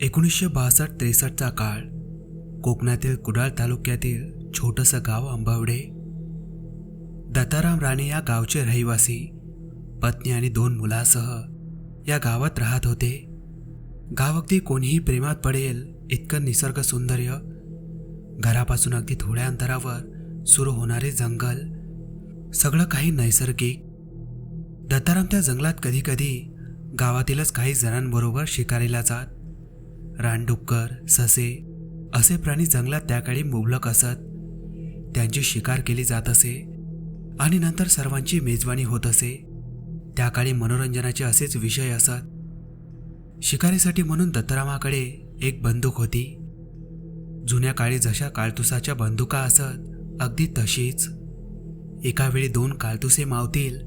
एकोणीसशे बासष्ट त्रेसष्टचा काळ. कोकणातील कुडाळ तालुक्यातील छोटंसं गाव आंबवडे. दत्ताराम राणे या गावचे रहिवासी पत्नी आणि दोन मुलासह या गावात राहत होते. गाव अगदी कोणीही प्रेमात पडेल इतकं निसर्ग सौंदर्य घरापासून अगदी थोड्या अंतरावर सुरू होणारे जंगल सगळं काही नैसर्गिक. दत्ताराम त्या जंगलात कधीकधी गावातीलच काही जणांबरोबर शिकारीला जात. रानडुक्कर ससे असे प्राणी जंगलात त्या काळी मुबलक असत. त्यांची शिकार केली जात असे आणि नंतर सर्वांची मेजवानी होत असे. त्या काळी मनोरंजनाचे असेच विषय असत. शिकारीसाठी म्हणून दत्तरामाकडे एक बंदूक होती. जुन्या काळी जशा काळतुसाच्या बंदुका असत अगदी तशीच. एका वेळी दोन काळतुसे मावतील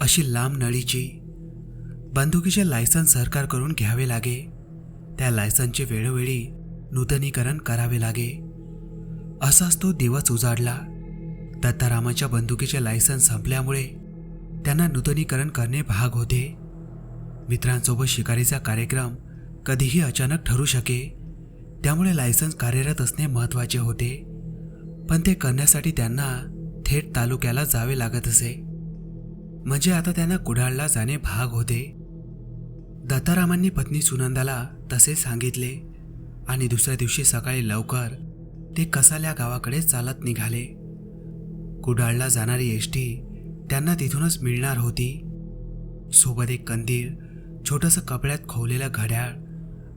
अशी लांब नळीची. बंदुकीचे लायसन्स सरकारकडून घ्यावे लागे. त्या लायसन्सचे वेळोवेळी नूतनीकरण करावे लागे. असाच तो दिवस उजाडला. दत्तारामाच्या बंदुकीचे लायसन्स संपल्यामुळे त्यांना नूतनीकरण करणे भाग होते. मित्रांसोबत शिकारीचा कार्यक्रम कधीही अचानक ठरू शके त्यामुळे लायसन्स कार्यरत असणे महत्त्वाचे होते. पण ते करण्यासाठी त्यांना थेट तालुक्याला जावे लागत असे. म्हणजे आता त्यांना कुडाळला जाणे भाग होते. दत्तारामांनी पत्नी सुनंदाला तसे सांगितले. आणि दुसऱ्या दिवशी सकाळी लवकर ते कसाल्या गावाकडे चालत निघाले. कुडाळला जाणारी एष्टी त्यांना तिथूनच मिळणार होती. सोबत एक कंदील छोटंसं कपड्यात खोवलेलं घड्याळ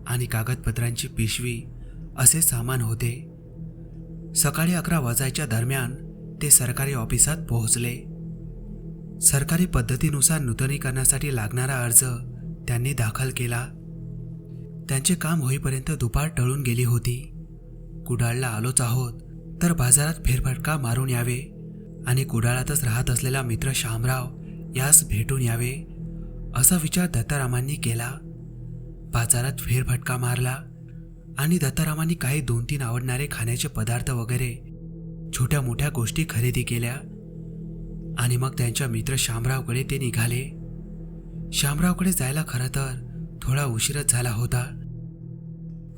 आणि कागदपत्रांची पिशवी असे सामान होते. सकाळी अकरा वाजायच्या दरम्यान ते सरकारी ऑफिसात पोहोचले. सरकारी पद्धतीनुसार नूतनीकरणासाठी लागणारा अर्ज त्यांनी दाखल केला. त्यांचे काम होईपर्यंत दुपार टळून गेली होती. कुडाळला आलोच आहोत तर बाजारात फेरफटका मारून यावे आणि कुडाळातच राहत असलेला मित्र शामराव यास भेटून यावे असा विचार दत्तारामांनी केला. बाजारात फेरफटका मारला आणि दत्तारामांनी काही दोन तीन आवडणारे खाण्याचे पदार्थ वगैरे छोट्या मोठ्या गोष्टी खरेदी केल्या आणि मग त्यांच्या मित्र शामरावकडे ते निघाले. शामरावकडे जायला खरं तर थोडा उशीरच झाला होता.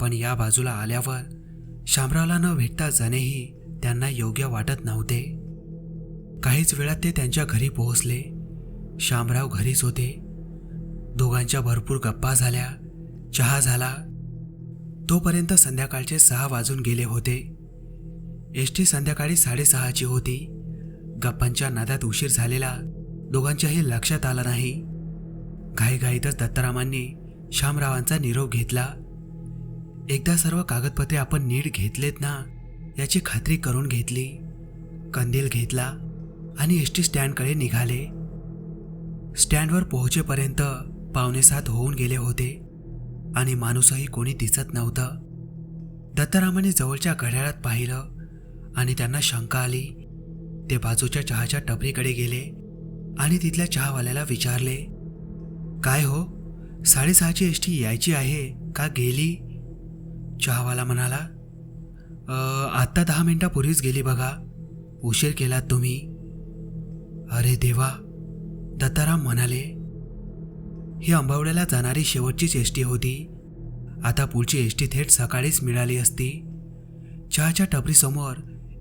पण या बाजूला आल्यावर शामरावला न भेटता जाणेही त्यांना योग्य वाटत नव्हते. काहीच वेळात ते त्यांच्या घरी पोहोचले. शामराव घरीच होते. दोघांच्या भरपूर गप्पा झाल्या चहा झाला. तोपर्यंत संध्याकाळचे सहा वाजून गेले होते. एस टी संध्याकाळी साडेसहाची होती. गप्पांच्या नादात उशीर झालेला दोघांच्याही लक्षात आलं नाही. घाईघाईतच दत्तारामांनी शामरावांचा निरोप घेतला. एकदा सर्व कागदपत्रे आपण नीट घेतलेत ना याची खात्री करून घेतली. कंदील घेतला आणि एस टी स्टँडकडे निघाले. स्टँडवर पोहोचेपर्यंत पावणे सात होऊन गेले होते आणि माणूसही कोणी दिसत नव्हतं. दत्तारामाने जवळच्या घड्याळात पाहिलं आणि त्यांना शंका आली. ते बाजूच्या चहाच्या टपरीकडे गेले आणि तिथल्या चहावाल्याला विचारले काय हो? साडेसहाची एस टी यायची आहे का? गेली? चहावाला म्हणाला आत्ता दहा मिनिटापूर्वीच गेली बघा. उशीर केलात तुम्ही. अरे देवा दत्ताराम म्हणाले. ही अंबावड्याला जाणारी शेवटचीच एस टी होती. आता पुढची एस टी थेट सकाळीच मिळाली असती. चहाच्या टपरीसमोर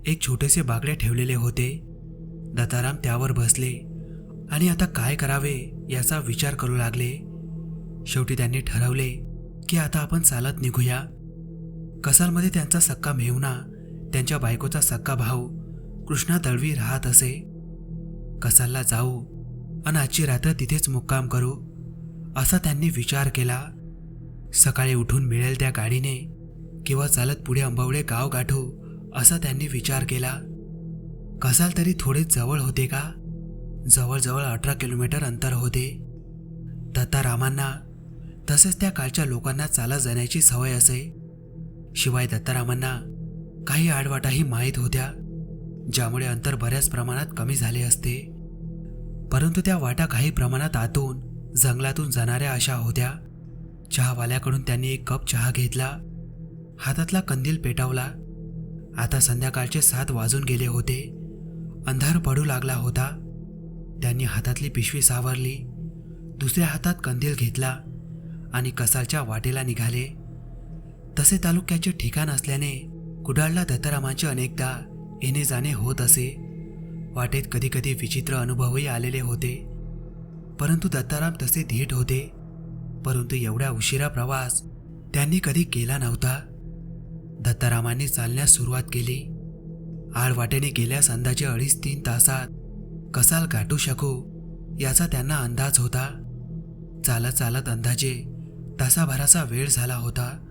एक छोटेसे बागडे ठेवलेले होते. दत्ताराम त्यावर बसले. आणि आता काय करावे याचा विचार करू लागले. शेवटी त्यांनी ठरवले की आता आपण चालत निघूया. कसालमध्ये त्यांचा सक्का मेहुणा त्यांच्या बायकोचा सक्का भाऊ कृष्णा दळवी राहत असे. कसालला जाऊ आणि आजची रात्र तिथेच मुक्काम करू असा त्यांनी विचार केला. सकाळी उठून मिळेल त्या गाडीने किंवा चालत पुढे अंबावडे गाव गाठू असा त्यांनी विचार केला. कसाल तरी थोडे जवळ होते का? जवळजवळ अठरा किलोमीटर अंतर होते. दत्तारामांना तसेच त्या काळच्या लोकांना चालत जाण्याची सवय असे. शिवाय दत्तारामांना काही आडवाटाही माहीत होत्या ज्यामुळे अंतर बऱ्याच प्रमाणात कमी झाले असते. परंतु त्या वाटा काही प्रमाणात आतून जंगलातून जाणाऱ्या अशा होत्या. चहावाल्याकडून त्यांनी एक कप चहा घेतला हातातला कंदील पेटावला. आता संध्याकाळचे सात वाजून गेले होते. अंधार पडू लागला होता. त्यांनी हातातली पिशवी सावरली दुसऱ्या हातात कंदील घेतला आणि कसालच्या वाटेला निघाले. तसे तालुक्याचे ठिकाण असल्याने कुडाळला दत्तारामांचे अनेकदा येणे जाणे होत असे. वाटेत कधीकधी विचित्र अनुभवही आलेले होते. परंतु दत्ताराम तसे धीट होते. परंतु एवढ्या उशिरा प्रवास त्यांनी कधी केला नव्हता. दत्तारामांनी चालण्यास सुरुवात केली. आळवाटेने गेल्यास अंदाजे अडीच तीन तासात कसाल गाठू शकू याचा त्यांना अंदाज होता. चालत चालत अंदाजे तासाभराचा वेळ झाला होता.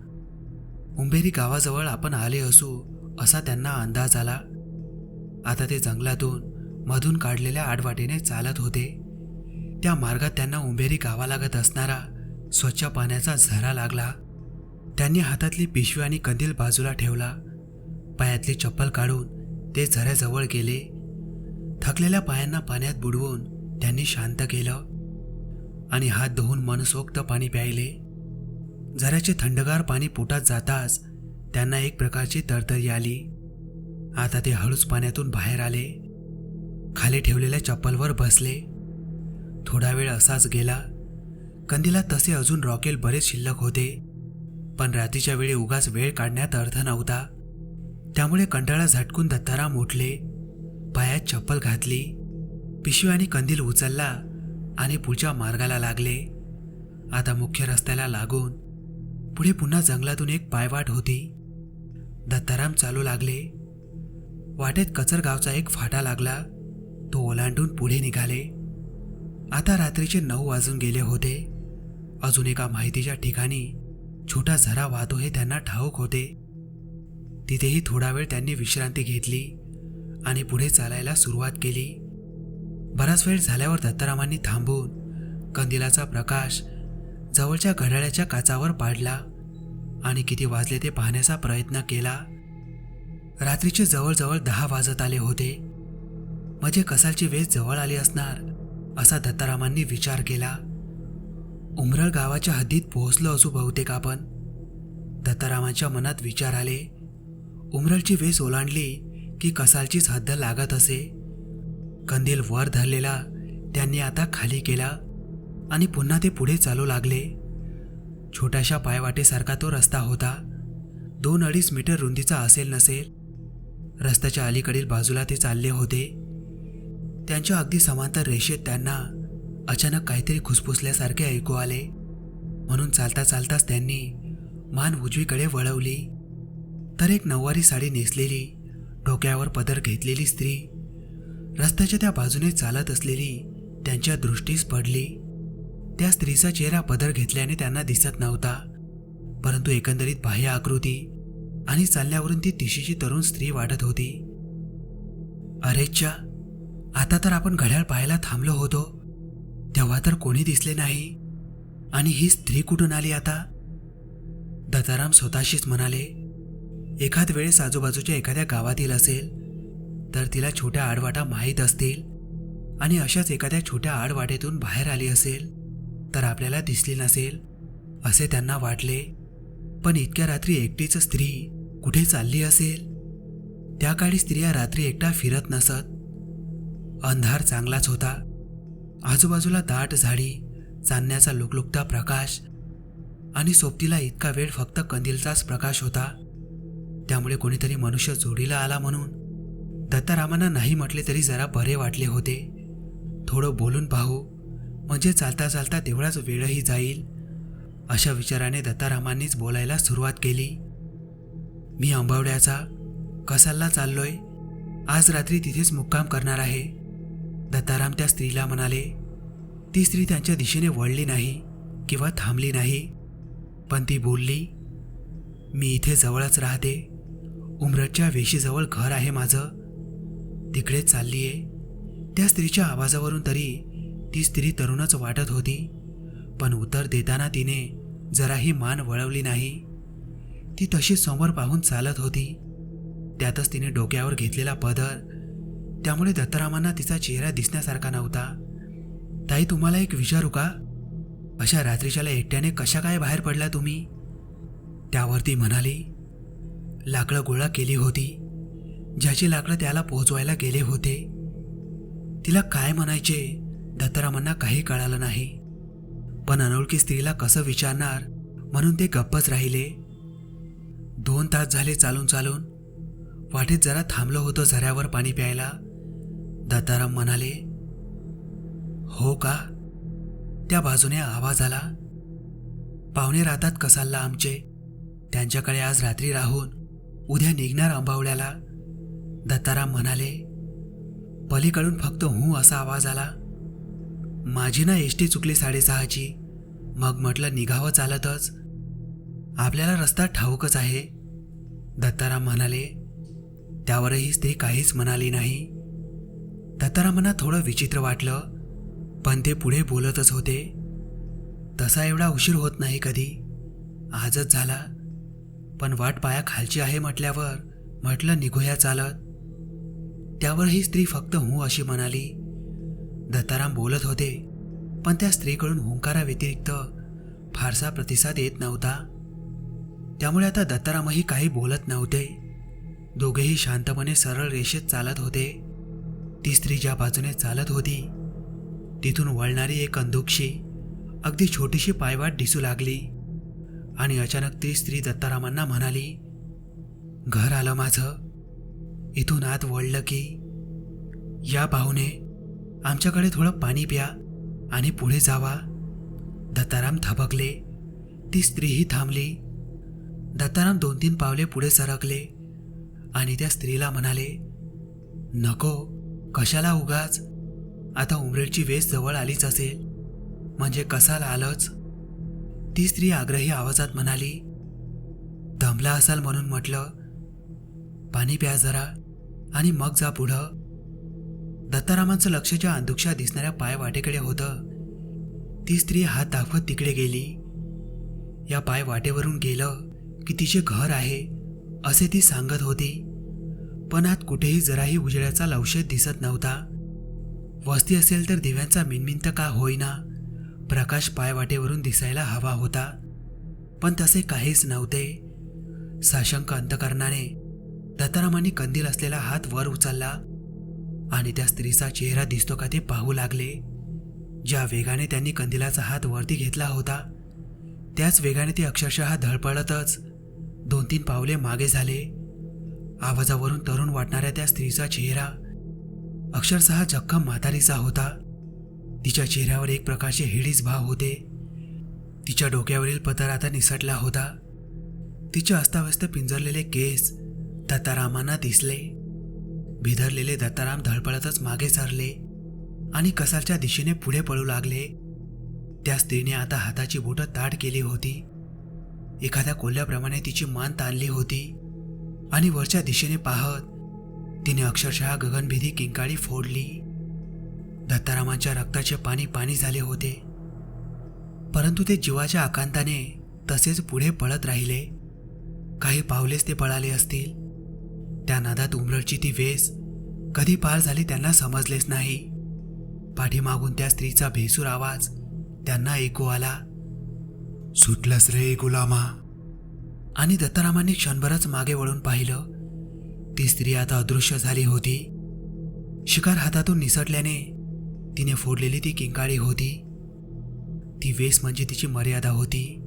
उंबेरी गावाजवळ आपण आले असू असा त्यांना अंदाज आला. आता ते जंगलातून मधून काढलेल्या आडवाटेने चालत होते. त्या मार्गात त्यांना उंबेरी गावालागत असणारा स्वच्छ पाण्याचा झरा लागला. त्यांनी हातातली पिशवी आणि कंदील बाजूला ठेवला. पायातली चप्पल काढून ते झऱ्याजवळ गेले. थकलेल्या पायांना पाण्यात बुडवून त्यांनी शांत केलं आणि हात धुवून मनसोक्त पाणी प्यायले. झऱ्याचे थंडगार पाणी पोटात जाताच त्यांना एक प्रकारची तरतरी आली. आता ते हळूच पाण्यातून बाहेर आले. खाली ठेवलेल्या चप्पलवर बसले. थोडा वेळ असाच गेला. कंदीला तसे अजून रॉकेल बरेच शिल्लक होते पण रात्रीच्या वेळी उगाच वेळ काढण्यात अर्थ नव्हता. त्यामुळे कंटाळा झटकून दत्ताराम उठले. पायात चप्पल घातली. पिशवी आणि कंदील उचलला आणि पुढच्या मार्गाला लागले. आता मुख्य रस्त्याला लागून पुढे पुन्हा जंगलातून एक पायवाट होती. दत्ताराम चालू लागले. वाटेत कचरगावचा एक फाटा लागला. तो ओलांडून पुढे निघाले. आता रात्रीचे नऊ वाजून गेले होते. अजून एका माहितीच्या ठिकाणी छोटा झरा वाहतो हे त्यांना ठाऊक होते. तिथेही थोडा वेळ त्यांनी विश्रांती घेतली आणि पुढे चालायला सुरुवात केली. बराच वेळ झाल्यावर दत्तारामांनी थांबून कंदिलाचा प्रकाश जवळच्या घड्याळ्याच्या काचावर पाडला. आणि किती वाजले ते पाहण्याचा प्रयत्न केला. रात्रीचे जवळजवळ दहा वाजत आले होते. म्हणजे कसालची वेळ जवळ आली असणार असा दत्तारामांनी विचार केला. उमरळ गावाच्या हद्दीत पोहोचलो असू बहुतेक आपण. दत्तारामांच्या मनात विचार आले. उमरळची वेस ओलांडली की कसालचीच हद्द लागत असे. कंदील वर धरलेला त्यांनी आता खाली केला आणि पुन्हा ते पुढे चालू लागले. छोट्याशा पायवाटेसारखा तो रस्ता होता. दोन अडीच मीटर रुंदीचा असेल नसेल रस्त्याच्या अलीकडील बाजूला ते चालले होते. त्यांच्या अगदी समांतर रेषेत त्यांना अचानक काहीतरी खुसफुसल्यासारखे ऐकू आले. म्हणून चालता चालताच त्यांनी मान उजवीकडे वळवली. तर एक नऊवारी साडी नेसलेली डोक्यावर पदर घेतलेली स्त्री रस्त्याच्या त्या बाजूने चालत असलेली त्यांच्या दृष्टीस पडली. त्या स्त्रीचा चेहरा पदर घेतल्याने त्यांना दिसत नव्हता. परंतु एकंदरीत बाह्य आकृती आणि चालण्यावरून ती तिशीची तरुण स्त्री वाटत होती. अरेच्छा आता तर आपण घड्याळ पाहायला थांबलो होतो. तेव्हा तर कोणी दिसले नाही. आणि ही स्त्री कुठून आली आता? दत्ताराम स्वतःशीच म्हणाले एखाद वेळेस आजूबाजूच्या एखाद्या गावातील असेल तर तिला छोट्या आडवाटा माहीत असतील. आणि अशाच एखाद्या छोट्या आडवाटेतून बाहेर आली असेल तर आपल्याला दिसली नसेल असे त्यांना वाटले. पण इतक्या रात्री एकटीच स्त्री कुठे चालली असेल? त्या काळी स्त्रिया रात्री एकटा फिरत नसत. अंधार चांगलाच होता. आजूबाजूला दाट झाडी चांदण्याचा लुकलुकता प्रकाश आणि सोबतीला इतका वेळ फक्त कंदीलचाच प्रकाश होता. त्यामुळे कोणीतरी मनुष्य जोडीला आला म्हणून. दत्तारामांना नाही म्हटले तरी जरा बरे वाटले होते. थोडं बोलून पाहू. म्हणजे चालता चालता तेवढाच वेळही जाईल? अशा विचाराने दत्तारामांनीच बोलायला सुरुवात केली. मी आंबावड्याचा. कसालला चाललोय? आज रात्री तिथेच मुक्काम करणार आहे. दत्ताराम त्या स्त्रीला म्हणाले ती स्त्री त्यांच्या दिशेने वळली नाही किंवा थांबली नाही. पण ती बोलली मी इथे जवळच राहते. उमरटच्या वेशीजवळ घर आहे माझं. तिकडेच चालली आहे त्या स्त्रीच्या आवाजावरून तरी ती स्त्री तरुणच वाटत होती. पण उत्तर देताना तिने जराही मान वळवली नाही. ती तशी समोर पाहून चालत होती. त्यातच तिने डोक्यावर घेतलेला पदर. त्यामुळे दत्तरामांना तिचा चेहरा दिसण्यासारखा नव्हता. ताई तुम्हाला एक विचारू का? अशा रात्रीच्याला एकट्याने कशा काय बाहेर पडला तुम्ही? त्यावर ती म्हणाली. लाकडं गोळा केली होती. ज्याची लाकडं त्याला पोहोचवायला गेले होते. तिला काय म्हणायचे? दत्तारामांना काही कळालं नाही. पण अनोळखी स्त्रीला कसं विचारणार? म्हणून ते गप्पच राहिले. दोन तास झाले चालून चालून. वाटेत जरा थांबलो होतो झऱ्यावर पाणी प्यायला. दत्ताराम म्हणाले हो का? त्या बाजूने आवाज आला पाहुणे राहतात कसालला आमचे. त्यांच्याकडे आज रात्री राहून उद्या निघणार आंबावड्याला. दत्ताराम म्हणाले पलीकडून फक्त हू असा आवाज आला. माझी ना एसटी चुकली साडेसहाची. मग म्हटलं निघावं चालतच. आपल्याला रस्ता ठाऊकच आहे. दत्ताराम म्हणाले त्यावरही स्त्री काहीच म्हणाली नाही. दत्तारामांना थोडं विचित्र वाटलं पण ते पुढे बोलतच होते. तसा एवढा उशीर होत नाही कधी. आजच झाला. पण वाट पाया खालची आहे म्हटल्यावर म्हटलं निघूया चालत. त्यावर ही स्त्री फक्त हू अशी म्हणाली. दत्ताराम बोलत होते पण त्या स्त्रीकडून हुंकारा व्यतिरिक्त फारसा प्रतिसाद येत नव्हता. त्यामुळे आता दत्तारामही काही बोलत नव्हते. दोघेही शांतपणे सरळ रेषेत चालत होते. ती स्त्री ज्या बाजूने चालत होती तिथून वळणारी एक अंधुक्षी अगदी छोटीशी पायवाट दिसू लागली आणि अचानक ती स्त्री दत्तारामांना म्हणाली घर आलं माझं. इथून आत वळलं की या पाहुणे आमच्याकडे थोडं पाणी प्या आणि पुढे जावा. दत्ताराम थबकले. ती स्त्रीही थांबली. दत्ताराम दोन तीन पावले पुढे सरकले आणि त्या स्त्रीला म्हणाले नको कशाला उगाच? आता उमरेडची वेस जवळ आलीच असेल. म्हणजे कसाला आलंच? ती स्त्री आग्रही आवाजात म्हणाली दमला असाल म्हणून म्हटलं. पाणी प्या जरा आणि मग जा पुढं. दत्तारामांचं लक्ष ज्या अंधुक्षा दिसणाऱ्या पाय वाटेकडे होतं. ती स्त्री हात दाखवत तिकडे गेली. या पाय वाटेवरून गेलं की तिचे घर आहे असे ती सांगत होती. पण आत कुठेही जराही उजेडाचा लवशेत दिसत नव्हता. वस्ती असेल तर दिव्यांचा मिनमिंत का होईना प्रकाश पायवाटेवरून दिसायला हवा होता. पण तसे काहीच नव्हते. साशंक अंतकरणाने दत्तारामांनी कंदील असलेला हात वर उचलला. आणि त्या स्त्रीचा चेहरा दिसतो का ते पाहू लागले. ज्या वेगाने त्यांनी कंदिलाचा हात वरती घेतला होता त्याच वेगाने ते अक्षरशः धडपडतच दोन तीन पावले मागे झाले. आवाजावरून तरुण वाटणाऱ्या त्या स्त्रीचा चेहरा अक्षरशः जख्खम म्हातारीचा होता. तिच्या चेहऱ्यावर एक प्रकारचे हिडीच भाव होते. तिच्या डोक्यावरील पदर आता निसटला होता. तिचे अस्ताव्यस्त पिंजरलेले केस दत्तारामांना दिसले. भिदरलेले दत्ताराम धडपडतच मागे सरले आणि कसालच्या दिशेने पुढे पळू लागले. त्या स्त्रीने आता हाताची बोटं ताट केली होती. एखाद्या कोल्ह्याप्रमाणे तिची मान ताणली होती आणि वरच्या दिशेने पाहत तिने अक्षरशः गगनभेदी किंकाळी फोडली. दत्तारामांच्या रक्ताचे पाणी पाणी झाले होते. परंतु ते जीवाच्या आकांताने तसेच पुढे पळत राहिले. काही पावलेच ते पळाले असतील. त्या नादात उमरडची ती वेस कधी पार झाली त्यांना समजलेच नाही. पाठीमागून त्या स्त्रीचा भेसूर आवाज त्यांना ऐकू आला. सुटलंस रे गुलामा. आणि दत्तारामांनी क्षणभरच मागे वळून पाहिलं ती स्त्री आता अदृश्य झाली होती. शिकार हातातून निसटल्याने तिने फोडलेली ती किंकाळी होती. ती वेस म्हणजे तिची मर्यादा होती.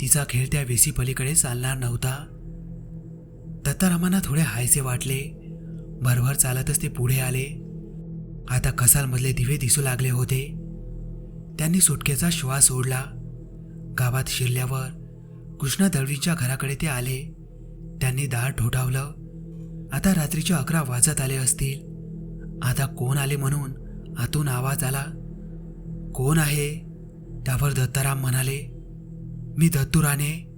तिचा खेळ त्या वेसीपलीकडे चालणार नव्हता. दत्तारामांना थोडे हायसे वाटले. भरभर चालतच ते पुढे आले. आता कसालमधले दिवे दिसू लागले होते. त्यांनी सुटकेचा श्वास सोडला. गावात शिरल्यावर कृष्णा दळवींच्या घराकडे ते आले. त्यांनी दार ठोठावलं. आता रात्रीचे अकरा वाजत आले असतील. आता कोण आले म्हणून आतून आवाज आला. कोण आहे? त्यावर दत्ताराम म्हणाले. मी दत्तू राणे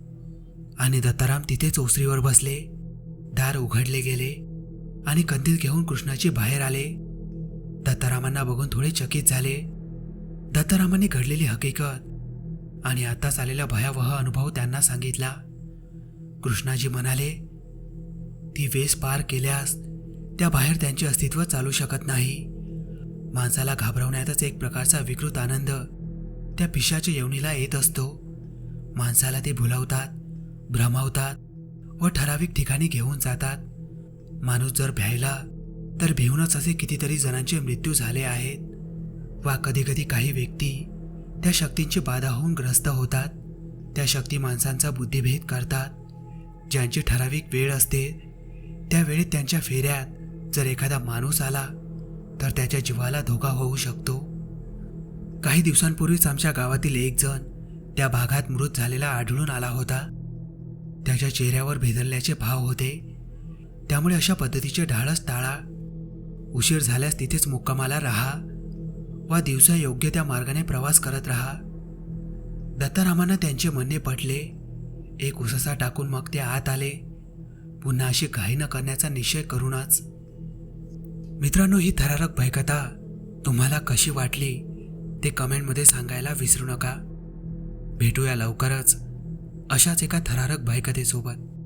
आणि दत्ताराम तिथेच ओसरीवर बसले. दार उघडले गेले आणि कंदील घेऊन कृष्णाजी बाहेर आले. दत्तारामांना बघून थोडे चकित झाले. दत्तारामांनी घडलेली हकीकत आणि आताच आलेला भयावह अनुभव त्यांना सांगितला. कृष्णाजी म्हणाले ती वेस पार केल्यास त्या बाहेर त्यांचे अस्तित्व चालू शकत नाही. माणसाला घाबरवण्यातच एक प्रकारचा विकृत आनंद त्या पिशाच्या येवणीला येत असतो. माणसाला ते भुलावतात भ्रमावतात व ठराविक ठिकाणी घेऊन जातात. माणूस जर भ्यायला तर भिवूनच असे कितीतरी जणांचे मृत्यू झाले आहेत. वा कधीकधी काही व्यक्ती त्या शक्तींची बाधा होऊन ग्रस्त होतात. त्या शक्ती माणसांचा बुद्धिभेद करतात. ज्यांची ठराविक वेळ असते त्यावेळी त्यांच्या फेऱ्यात जर एखादा माणूस आला तर त्याच्या जीवाला धोका होऊ शकतो. काही दिवसांपूर्वीच आमच्या गावातील एक जण त्या भागात मृत झालेला आढळून आला होता. त्याच्या चेहऱ्यावर भेदरल्याचे भाव होते. त्यामुळे अशा पद्धतीचे ढाळस टाळा. उशीर झाल्यास तिथेच मुक्कामाला राहा. वा दिवसा योग्य त्या मार्गाने प्रवास करत राहा. दत्तारामांना त्यांचे म्हणणे पटले. एक उससा टाकून मग ते आत आले. पुन्हा अशी घाई न करण्याचा निश्चय करूनच. मित्रांनो ही थरारक भयकथा तुम्हाला कशी वाटली ते कमेंटमध्ये सांगायला विसरू नका. भेटूया लवकरच. अशाच एका थरारक भयकथेसोबत